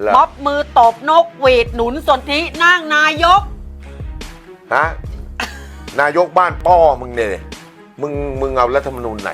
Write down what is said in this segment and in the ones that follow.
เหรอ ม็อบมือตบนกหวีดหนุนสนธินั่งนายก ฮะ นายกบ้านป้อมึงเนี่ยมึงมึงเอารัฐธรรมนูญไหน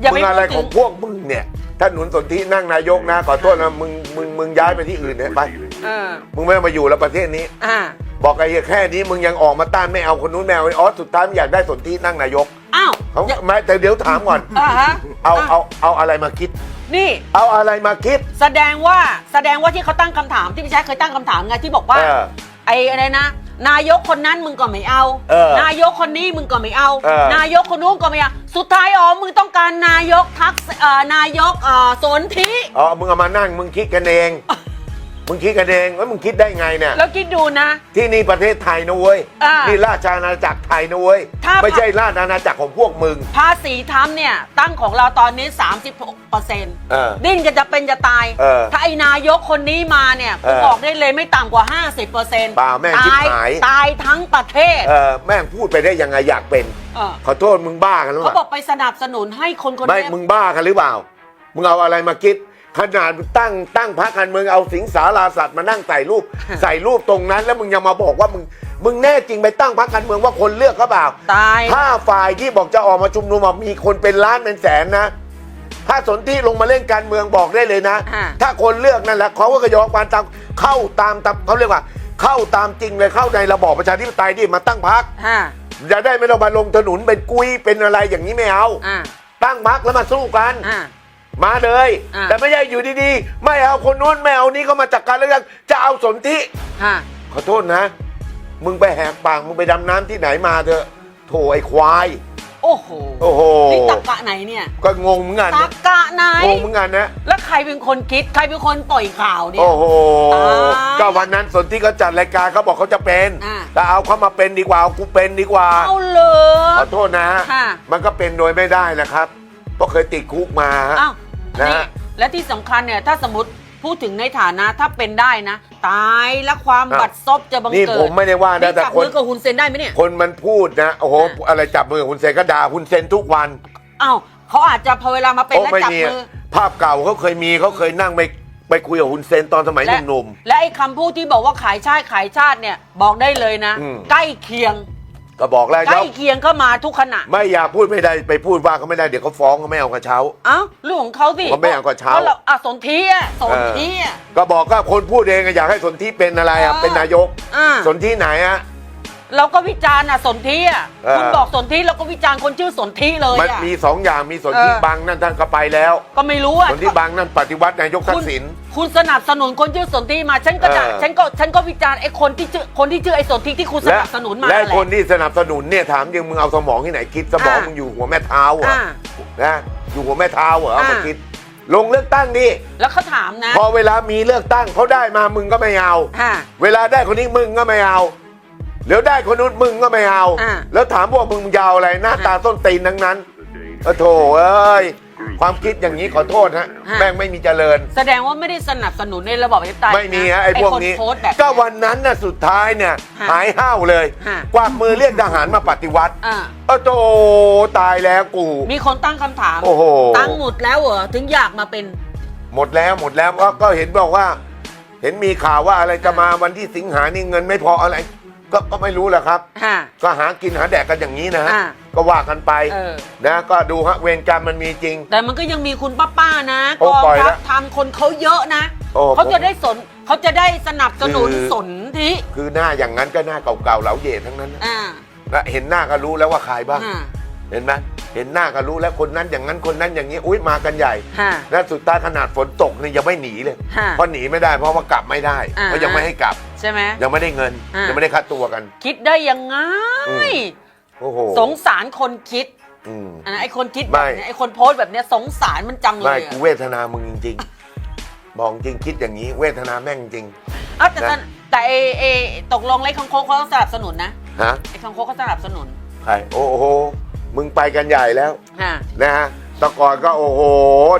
อย่ามึไปงอะไรพูดขถึองงพวกมึงเนี่ย ถ้าหนุนสนธินั่งนายกนะขอโทษนะมึงมึงมึงย้ายไปที่อื่นเนี่ยไป เออมึงไม่ต้องมาอยู่แล้วประเทศนี้ อ่าบอกไอ้เหี้ยแค่นี้มึงยังออกมาต้านไม่เอาคนนู้นไม่เอาไอ้ออสสุดท้ายมึงอยากได้สนธินั่งนายกอ้าวเขาอย่าไม่แต่เดี๋ยวถามก่อน อ่าฮะเอาเอาเอาอะไรมาคิด นี่เอาอะไรมาคิด แสดงว่าแสดงว่าที่เขาตั้งคำถามที่พี่ชายเคยตั้งคำถามไงที่บอกว่า เออไอ้อะไรนะ นายกคนนั้นมึงก็ไม่เอา เออนายกคนนี้มึงก็ไม่เอา เออ นายกคนนู้นก็ไม่เอา สุดท้ายอ๋อมึงต้องการนายกทักษเอ่อนายกเอ่อสนธิ อ๋อมึงเอามานั่งมึงคิดกันเอง มึงคิดกันเองว่ามึงคิดได้ไงเนี่ยแล้วคิดดูนะ ที่นี่ประเทศไทยนะเว้ยอ่านี่นี่ราชอาณาจักรไทยนะเว้ยถ้า ไม่ใช่ราชอาณาจักรของพวกมึง ภาษีทำเนี่ย ตั้งของเราตอนนี้ 36เปอร์เซ็นต์เออดิ้นกันจะเป็นจะตาย เออถ้าไอ้นายกคนนี้มาเนี่ยเอกูอบอกได้เลยไม่ต่ำกว่า 50เปอร์เซ็นต์เปล่าแม่งชิบตายหาย ตายทั้งประเทศเออแม่งพูดไปได้ยังไงอยากเป็น เออขอโทษมึงบ้ากันหรือเขาเปบอล่ากไปสนับสนุนให้คนคนไม่เนี้ยมึงบ้ากันหรือเปล่า มึงเอาอะไรมาคิด ขนาดตั้งตั้งพรรคการเมืองเอาสิงสาราสัตว์มานั่งใส่รูป ใส่รูปตรงนั้น แล้วมึงยังมาบอกว่ามึงมึงแน่จริงไปตั้งพรรคการเมืองว่าคนเลือกเขาเปล่าตาย ถ้าฝ่ายที่บอกจะออกมาชุมนุมอะมีคนเป็นล้านเป็นแสนนะ ถ้าสนที่ลงมาเล่นการเมืองบอกได้เลยนะ อ่า ถ้าคนเลือกนั่นแหละเขาก็ยอมการตามเข้าตามตามเขาเรียกว่า เข้าตามจริงเลยเข้าในระบอบประชาธิปไตยที่มาตั้งพรรคฮะจะได้ไม่ต้องมาลงถนนเป็นกุยเป็นอะไรอย่างนี้ไม่เอา อ่าตั้งพรรคแล้วมาสู้กัน อ่า มาเลย อ่าแต่ไม่ใช่อยู่ดีๆ ไม่เอาคนนู้นไม่เอานี้ก็มาจัดการเรื่องจะเอาสนธิฮะขอโทษนะ มึงไปแหกปากมึงไปดำน้ำที่ไหนมาเถอะโถไอ้ควาย โอ้โหโอ้โห นี่ตะกะไหนเนี่ยก็งงเหมือนกันตะนะกะไหน งงเหมือนกันนะ แล้วใครเป็นคนคิด ใครเป็นคนปล่อยข่าวเนี่ย โอ้โห ตายก็วันนั้นสนที่เขาจัดรายการเขาบอกเขาจะเป็นอ่าแต่เอาเขามาเป็นดีกว่าเอากูเป็นดีกว่า เอาเลยขอโทษนะค่ะ มันก็เป็นโดยไม่ได้นะครับ เพราะเคยติดคุกมาฮะอ้าว นะนี่และที่สำคัญเนี่ยถ้าสมมติพูดถึงในฐานะถ้าเป็นได้นะ ตายและความอ้าวบัดซบจะบังนี่เกิดผมไม่ได้ว่านะนี่แต่จับคน มือกับฮุนเซนได้ไหมเนี่ย คนมันพูดนะ โอ้โห อ่าอะไรจับมือกับคุณเซนก็ด่าคุณเซนทุกวันอ้าวเขาอาจจะพอเวลามาเป็นโอ้แล้วไม่จับมีมือ ภาพเก่าเขาเคยมีเขาเคยนั่งไปไปคุยกับคุณเซนตอนสมัยและหนุ่ม และไอ้คำพูดที่บอกว่าขายชาติขายชาติเนี่ยบอกได้เลยนะ อืม ใกล้เคียงๆ ก็บอกแล้วใกล้เขาเคียงก็มาทุกขณะ ไม่อยากพูดไม่ได้ไปพูดว่าเขาไม่ได้เดี๋ยวเขาฟ้องเขาไม่เอากระเช้าเอ้าเรื่องของเขาสิเขาไม่เอากระเช้าพะอะสนธิอะสนธิอะก็บอกก็คนพูดเองอะอยากให้สนธิเป็นอะไรอะเออเป็นนายกอ่าสนธิไหนอะ เราก็วิจารณ์อะสนธิอะเออ คุณบอกสนธิเราก็วิจารณ์คนชื่อสนธิเลยมันอะ มีสองอย่างมีสนธิเออ บางนั่นท่านก็ไปแล้ว ก็ไม่รู้อะสนธิบางนั่นปฏิวัตินายกทัคุกณษิณ คุณสนับสนุนคนชื่อสนธิมาฉันก็ด่าเออ ฉันก็ฉันก็วิจารณ์ไอ้คนที่ชื่อคนที่ชื่อไอ้สนธิที่คุณสและนับสนุนมาและแหละ คนที่สนับสนุนเนี่ยถามจริงมึงเอาสมองที่ไหนคิดสมองอ่ามึมึงอยู่หัวแม่เท้าเหรออ่านะอยู่หัวแม่เท้าเหรอเอามาอ่าคิด ลงเลือกตั้งดิแล้วเขาถามนะพอเวลามีเลือกตั้งเขาได้มามึงก็ไม่เอา ฮะเวลาได้คนนี้มึงก็ไม่เอา เดี๋ยวได้คนนู้นมึงก็ไม่เอา อ่าแล้วถามว่ามึงยาวอะไรหน้าตาต้นตีนทั้งนั้นเออโถเอ้ยความคิดอย่างนี้ขอโทษฮะแม่งไม่มีเจริญ แสดงว่าไม่ได้สนับสนุนในระบอบประชาธิปไตยไม่มีฮะไอ้พวกนี้คโพสต์แบบ ก็วันนั้นน่ะสุดท้ายเนี่ยฮะหายห้าวเลย ฮะ กวาดมือเรียกทหารมาปฏิวัติอ่าเออโตตายแล้วกู มีคนตั้งคำถามโอ้โห ตั้งหมดแล้วเหรอถึงอยากมาเป็น หมดแล้วหมดแล้วก็ก็เห็นบอกว่า เห็นมีข่าวว่าอะไรจะมาวันที่สิงหานี่เงินไม่พออะไร ก็ก็ไม่รู้แหละครับฮะก็หากินหาแดกกันอย่างนี้นะฮะอ่าก็ว่ากันไปเออ นะก็ดูฮะเวรกรรมมันมีจริง แต่มันก็ยังมีคุณป้าป้าๆนะโอ้กองปล่อยทัแล้พวทำคนเขาเยอะนะโอ้เขาจะได้สนเขาจะได้สนับสนุนคือ สนธิคือหน้าอย่างนั้นก็หน้าเก่าๆเหลาเย่ทั้งนั้นนะอ่าและเห็นหน้าก็รู้แล้วว่าใครบ้างฮะเห็นไหมเห็นหน้าก็รู้แล้วคนนั้นอย่างนั้นคนนั้นอย่างนี้อุ้ยมากันใหญ่ฮะและสุดท้ายขนาดฝนตกนี่ยังไม่หนีเลย ฮะเพราะหนีไม่ได้เพราะว่ากลับไม่ได้อ่า เพราะยังไม่ให้กลับ ใช่ไหม ยังไม่ได้เงิน อ่ายัยังไม่ได้ค่าตัวกัน คิดได้ยังไง อืม โอ้โหสงสารคนคิดอืม อะไอ้คนคิดไม่แบบเนี้ยไอ้คนโพสต์แบบเนี้ยสงสารมันจังเลไม่ยกูอะเวทนามึงจริงๆบอกจริงคิดอย่างนี้ เวทนาแม่งจริง เอ้าแต่นะ แต่แต่ไอ้ไอ้ตกลงไอ้คังโคกเขาสนับสนุนนะฮะไอ้คังโคกเขาสนับสนุนใครโอ้โห มึงไปกันใหญ่แล้ว ฮะนะฮะแต่ก่อนก็โอ้โห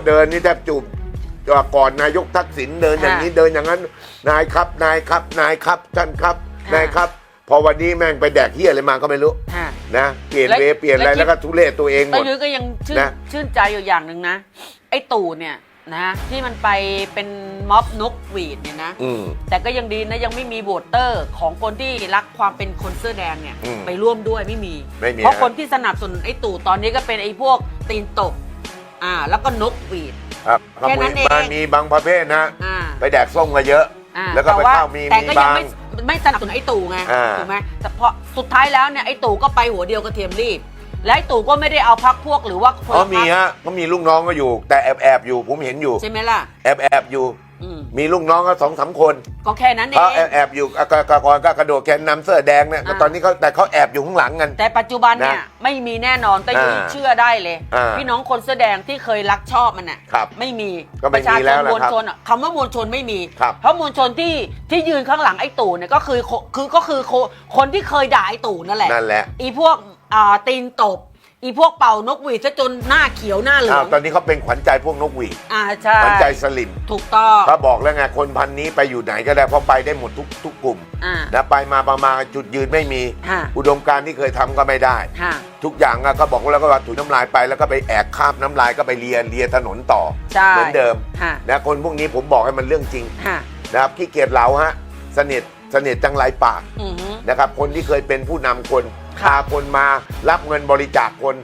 เดินนี่แทบจูบ ก่อนนายกทักษิณเดินอย่างนี้เดินอย่างนั้น นายครับนายครับนายครับท่านครับนายครับ พอวันนี้แม่งไปแดกเฮียอะไรมาก็ไม่รู้ฮะนะเปลี่ยนแล้วเวย์เปลี่ยนอะไรแล้วคิดแล้วก็ทุเรศตัวเองหมแต่ดยุ้ยก็ยังชื่นนะชื่นใจอยู่อย่างหนึ่งนะ ไอ้ตู่เนี่ยนะที่มันไปเป็นม็อบนกหวีดเนี่ยนะอืมแต่ก็ยังดีนะยังไม่มีโหวตเตอร์ของคนที่รักความเป็นคนเสื้อแดงเนี่ยอืมไปร่วมด้วยไม่มีไม่มีเพราะฮะคนที่สนับสนุนไอ้ตู่ตอนนี้ก็เป็นไอ้พวกตีนตกอ่าแล้วก็นกหวีด ครับแค่นั้นเองมันมีบางประเภทนะ อ่า ไปแดกส้มกันเยอะ อ่าแล้วก็ไปต่าเข้ามีแต่มีก็ยังบาง ไม่ไม่สนับสนุนไอ้ตู่ไงอ่า ถูกไหมแต่พอสุดท้ายแล้วเนี่ยไอ้ตู่ก็ไปหัวเดียวกระเทียมรีบ และไอ้ตู่ก็ไม่ได้เอาพักพวกหรือว่าคนอ๋อละมีพรรคฮะก็มีลูกน้องก็อยู่ แต่แอบแอบๆอยู่ผมเห็นอยู่ ใช่ไหมล่ะ แอบแอบๆอยู่อื มมีลูกน้องก็สองสามคนก็แค่นั้นเอเขาง แอบแอบๆอยู่อะกกกรก็กระโดดแกนนำเสื้อแดงเนี่ยอ่า ตอนนี้เขาแต่เขาแอบอยู่ข้างหลังกัน แต่ปัจจุบันเนี่ยนะไม่มีแน่นอนแต่ยุ้ยอ่าเชื่อได้เลย อ่าพี่น้องคนเสื้อแดงที่เคยรักชอบมันน่ะครับไม่มีก็ไม่ประชามีชแล้นวนะมวลครับชนอะคำว่ามวลชนไม่มี ครับเพราะมวลชนที่ที่ยืนข้างหลังไอ้ตู่เนี่ยก็คือคคือก็คือคนคนที่เคยด่าไอ้ตู่นั่นแหละนั่นแหละอีพวกอ่าตีนตบ อีพวกเป่านกหวีดซะจนหน้าเขียวหน้าเหลืออ้าวงตอนนี้เขาเป็นขวัญใจพวกนกหวีดอ่าใช่ขวัญใจสลิมถูกต้องเขาบอกแล้วไงคนพันนี้ไปอยู่ไหนก็ได้เพราะไปได้หมดทุกทุกกลุ่มอ่า นะไปมาประมาณจุดยืนไม่มี ฮะ อุดมการณ์ที่เคยทำก็ไม่ได้ฮะทุกอย่างอะก็บอกว่าแล้วก็ว่าถุยน้ำลายไปแล้วก็ไปแอกคาบน้ำลายก็ไปเลียเลียถนนต่อ ใช่เหมือนเดิมฮะ นะคนพวกนี้ผมบอกให้มันเรื่องจริงฮะนะครับขี้เกียจเหลาฮะเสนิทเสนิทจังไรปาก อือฮึนะครับคนที่เคยเป็นผู้นำคนค่ะ พาคนมารับเงินบริจาคคน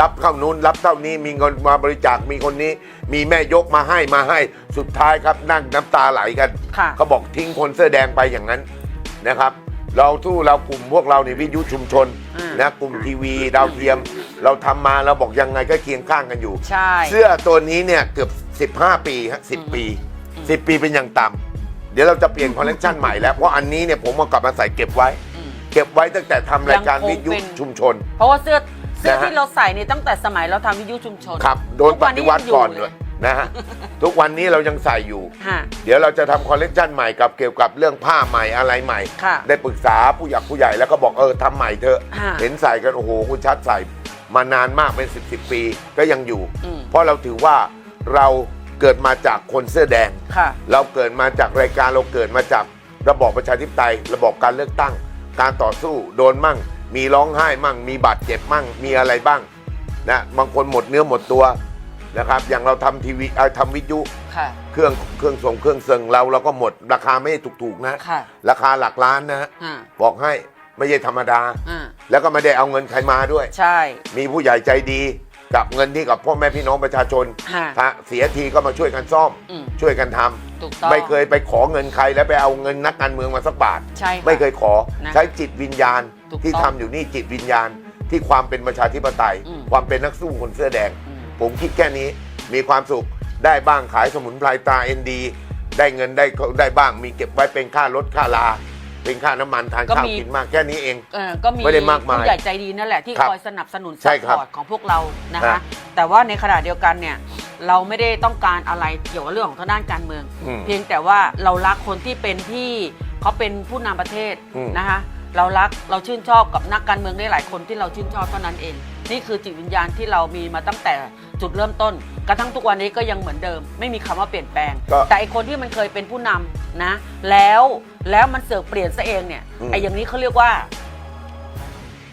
รับเข้านู้นรับเท่านี้มีเงินมาบริจาคมีคนนี้ มีแม่ยกมาให้มาให้สุดท้ายครับนั่งน้ำตาไหลกันค่ะ เขาบอกทิ้งคนเสื้อแดงไปอย่างนั้นนะครับ เราสู้เรากลุ่มพวกเราในวิทยุชุมชนอืม นะกลุ่มทีวีดาวเทียม เราทำมาเราบอกยังไงก็เคียงข้างกันอยู่ ใช่ เสื้อตัวนี้เนี่ยเกือบ 15 ปีฮะ10 ปี 10 ปีเป็นอย่างต่ำเดี๋ยวเราจะเปลี่ยนคอลเลคชันใหม่แล้ว เพราะอันนี้เนี่ยผมเอากลับมาใส่เก็บไว้อืม เก็บไว้ตั้งแต่ทำรายการยังคงวิทยุเป็น ชุมชน เพราะว่าเสื้อเสื้อนะฮะ ที่เราใส่นี่ตั้งแต่สมัยเราทำวิทยุชุมชนครับโดนทุกปวันนี้ฏิวัติก่อนยังอยู่เลเลยยนะฮะ ทุกวันนี้เรายังใส่อยู่ ฮะ เดี๋ยวเราจะทำคอลเลคชันใหม่กับเกี่ยวกับเรื่องผ้าใหม่อะไรใหม่ ค่ะได้ปรึกษาผู้หยักผู้ใหญ่แล้วก็บอกเออทำใหม่เถอะฮะเห็นใส่กันโอ้โหคุณชัดใส่มานานมากเป็นสิบสิบปี ก็ยังอยู่ อืม เพราะเราถือว่าเราเกิดมาจากคนเสื้อแดง ค่ะ เราเกิดมาจากรายการเราเกิดมาจากระบอบประชาธิปไตย ระบอบการเลือกตั้ง การต่อสู้โดนมั่ง มีร้องไห้มั่ง มีบาดเจ็บมั่ง มีอะไรบ้างนะบางคนหมดเนื้อหมดตัวนะครับ อย่างเราทำทีวีเอ่อทำวิทยุค่ะ เครื่องเครื่องส่งเครื่องเซิงเราเราก็หมดราคาไม่ได้ถูกๆนะ ค่ะ ราคาหลักล้านนะฮะอ่าบอกให้ไม่ใช่ธรรมดา อ่าแล้วก็ไม่ได้เอาเงินใครมาด้วย ใช่ มีผู้ใหญ่ใจดีกับเงินที่กับพ่อแม่พี่น้องประชาชนฮะ ถ้าเสียทีก็มาช่วยกันซ่อม อืมช่วยกันทำ ถูกต้อง ไม่เคยไปขอเงินใครแล้วไปเอาเงินนักการเมืองมาสักบาท ใช่ค่ะไม่เคยขอนะใช้จิตวิญญาณถูกต้องที่ทำอยู่นี่จิตวิญญาณ ที่ความเป็นประชาธิปไตย อืม ความเป็นนักสู้คนเสื้อแดง อืม ผมคิดแค่นี้มีความสุขได้บ้างขายสมุนไพรตาเอ็นดีได้เงินได้ได้บ้างมีเก็บไว้เป็นค่ารถค่าลา เป็นค่าน้ำมันทานก็ข้าวมี กินมากแค่นี้เอง เออก็มีไม่ได้มากมายผู้ใหญ่ใจดีนั่นแหละที่ครับคอยสนับสนุนใช่ซัพครับพอร์ตของพวกเรานะครัคะบแต่ว่าในขณะเดียวกันเนี่ย เราไม่ได้ต้องการอะไรเกี่ยวกับเรื่องของทางด้านการเมือง อืมเพียงแต่ว่าเรารักคนที่เป็นที่เขาเป็นผู้นำประเทศอืม นะคะเรารักเราชื่นชอบกับนักการเมืองได้หลายคนที่เราชื่นชอบเท่านั้นเอง นี่คือจิตวิญญาณที่เรามีมาตั้งแต่จุดเริ่มต้น กระทั่งทุกวันนี้ก็ยังเหมือนเดิม ไม่มีคำว่าเปลี่ยนแปลง ก็ แต่ไอคนที่มันเคยเป็นผู้นำนะแล้วแล้วมันเสือกเปลี่ยนซะเองเนี่ยอืม ไออย่างนี้เขาเรียกว่า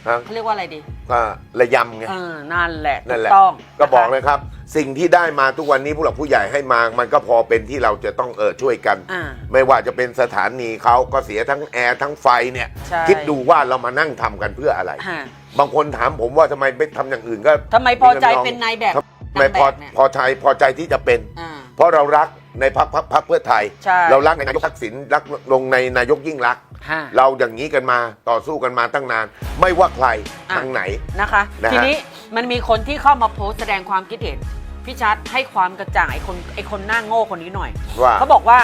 นะเขาเรียกว่าอะไรดีก็ระยำไงเออนั่นแหละนั่นถูแหกละต้องก็บอกนะคะเลยครับ สิ่งที่ได้มาทุกวันนี้ผู้หลักผู้ใหญ่ให้มา มันก็พอเป็นที่เราจะต้องเออช่วยกัน อ่า ไม่ว่าจะเป็นสถานีเขาก็เสียทั้งแอร์ทั้งไฟเนี่ย ใช่ คิดดูว่าเรามานั่งทำกันเพื่ออะไร ฮะบางคนถามผมว่าทำไมไม่ทำอย่างอื่นก็ทำไมพอใจเป็นนายแบบทำไมพอนางแบบเนี่ยพอใจพอใจที่จะเป็น อ่า เพราะเรารักในพักพักพักเพื่อไทย ใช่ เรารักในนายกทักษิณรักลงในนายกยิ่งรักษณ์ฮะ เราอย่างนี้กันมาต่อสู้กันมาตั้งนาน ไม่ว่าใครอะ ทางไหน นะคะ นะฮะทีนี้ มันมีคนที่เข้ามาโพสต์แสดงความคิดเห็นพี่ชัดให้ความกระจ่างไอ้คนไอ้คนหน้าโง่คนนี้หน่อยว่า เขาบอกว่า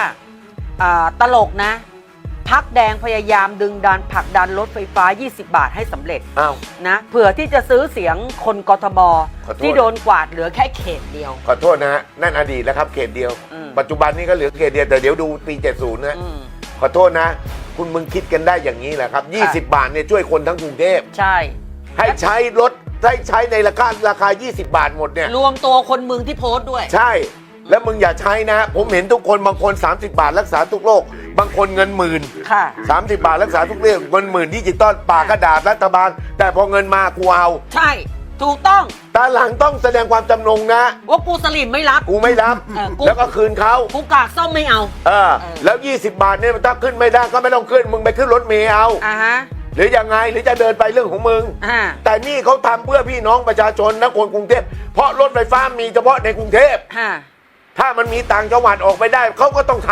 อ่าตลกนะ พักแดงพยายามดึงดันผลักดันรถไฟฟ้า 20 บาทให้สำเร็จอ้าว นะเผื่อที่จะซื้อเสียงคนกทมขอโทษ ที่โดนกวาดเหลือแค่เขตเดียว ขอโทษนะฮะ นั่นอดีตแล้วครับเขตเดียว อืม ปัจจุบันนี้ก็เหลือเขตเดียวแต่เดี๋ยวดูปี 70 นะ อืม ขอโทษนะ คุณมึงคิดกันได้อย่างนี้แหละครับ 20 บาทเนี่ยช่วยคนทั้งกรุงเทพ ใช่ ให้ใช้รถ ให้ใช้ในราคาราคา 20 บาทหมดเนี่ย รวมตัวคนมึงที่โพสต์ด้วย ใช่ แล้วมึงอย่าใช้นะ ผมเห็นทุกคนบางคน 30 บาทรักษาทุกโรค บางคนเงินหมื่นค่ะ 30 บาทรักษาทุกเรื่องเงินหมื่นดิจิตอลปากกระดาษรัฐบาล แต่พอเงินมากูเอาใช่ ถูกต้อง ตาหลังต้องแสดงความจำนงนะ ว่ากูสลิมไม่รับ กูไม่รับ เออกู แล้วก็คืนเขา กูกากส้มไม่เอา เออเออแล้ว 20 บาทเนี่ยถ้าขึ้นไม่ได้ก็ไม่ต้องขึ้น มึงไปขึ้นรถเมล์เอา อ่าฮะ หรือยังไงหรือจะเดินไปเรื่องของมึง อ่า แต่นี่เขาทำเพื่อพี่น้องประชาชนนะคนกรุงเทพเพราะรถไฟฟ้ามีเฉพาะในกรุงเทพ ฮะ ถ้ามันมีต่างจังหวัดออกไปได้ เขาก็ต้องท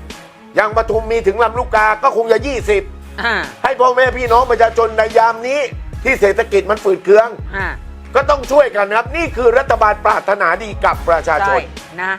ำอย่างปทุมมีถึงลำลูกกาก็คงจะ 20 อ่า ให้พ่อแม่พี่น้องประชาชนในยามนี้ ที่เศรษฐกิจมันฝืดเคือง อ่า ก็ต้องช่วยกันนะครับ นี่คือรัฐบาลปรารถนาดีกับประชาชใช่ น นะ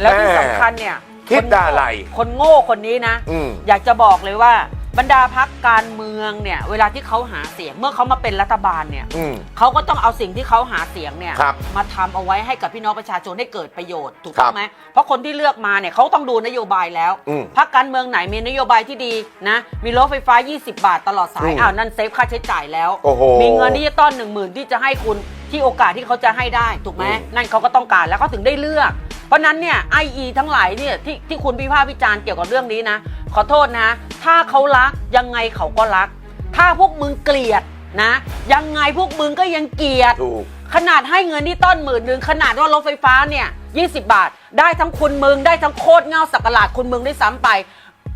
แล้วที่แม่สำคัญเนี่ยคิดอะไรคนโง่คนนี้นะ อืม อยากจะบอกเลยว่า บรรดาพักการเมืองเนี่ยเวลาที่เขาหาเสียงเมื่อเขามาเป็นรัฐบาลเนี่ยอืม เขาก็ต้องเอาสิ่งที่เขาหาเสียงเนี่ยครับมาทำเอาไว้ให้กับพี่น้องประชาชนให้เกิดประโยชน์ถูกครัต้อบงไหมเพราะคนที่เลือกมาเนี่ยเขาต้องดูนโยบายแล้วอืมพักการเมืองไหนมีนโยบายที่ดีนะ มีรถไฟฟ้า 20 บาทตลอดสาอืยมอ้าวนั่นเซฟค่าใช้จ่ายแล้ว โอ้โหมีเงินดิจิตอลหนึ่งหมื่นที่จะให้คุณที่โอกาสที่เขาจะให้ได้ถูกไหมอืม นั่นเขาก็ต้องการแล้วเขาถึงได้เลือก เพราะนั้นเนี่ยไออีทั้งหลายเนี่ยที่ที่คุณพิพากษ์วิจารณ์เกี่ยวกับเรื่องนี้นะ ขอโทษนะ ถ้าเขารักยังไงเขาก็รัก ถ้าพวกมึงเกลียดนะ ยังไงพวกมึงก็ยังเกลียด ถูก ขนาดให้เงินที่ต้นหมื่นหนึ่งขนาดว่ารถไฟฟ้าเนี่ย20 บาท ได้ทั้งคุณมึงได้ทั้งโคตรเงาสักหลาดคุณมึงได้ซ้ำไป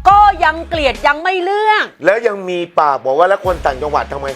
ก็ยังเกลียดยังไม่เลือก แล้วยังมีปากบอกว่าแล้วคนต่างจังหวัดทำไม